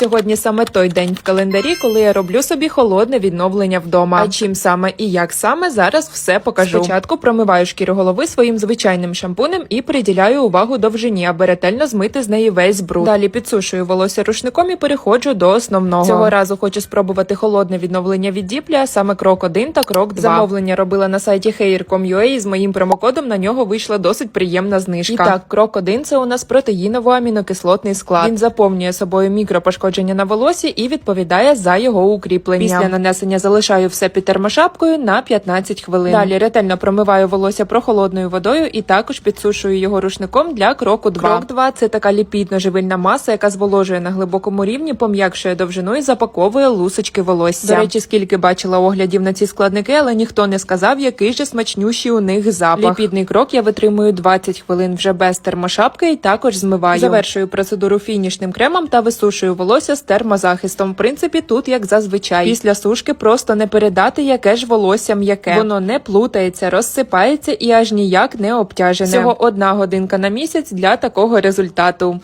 Сьогодні саме той день в календарі, коли я роблю собі холодне відновлення вдома. А чим саме і як саме зараз все покажу. Спочатку промиваю шкіру голови своїм звичайним шампунем і приділяю увагу довжині, аби ретельно змити з неї весь бруд. Далі підсушую волосся рушником і переходжу до основного. Цього разу хочу спробувати холодне відновлення від Діплі, а саме крок 1 та крок 2. Замовлення робила на сайті hair.com.ua і з моїм промокодом на нього вийшла досить приємна знижка. І так, крок 1 – це у нас протеїново-амінокислотний склад. Він заповнює собою мікропошкодження на волосі і відповідає за його укріплення. Після нанесення залишаю все під термошапкою на 15 хвилин. Далі ретельно промиваю волосся прохолодною водою і також підсушую його рушником для кроку 2. Крок 2 – це така ліпідно-живильна маса, яка зволожує на глибокому рівні, пом'якшує довжину і запаковує лусочки волосся. До речі, скільки бачила оглядів на ці складники, але ніхто не сказав, який же смачнющий у них запах. Ліпідний крок я витримую 20 хвилин вже без термошапки і також змиваю. Завершую процедуру фінішним кремом та висушую волосся з термозахистом. В принципі, тут як зазвичай. Після сушки просто не передати, яке ж волосся м'яке. Воно не плутається, розсипається і аж ніяк не обтяжене. Всього одна годинка на місяць для такого результату.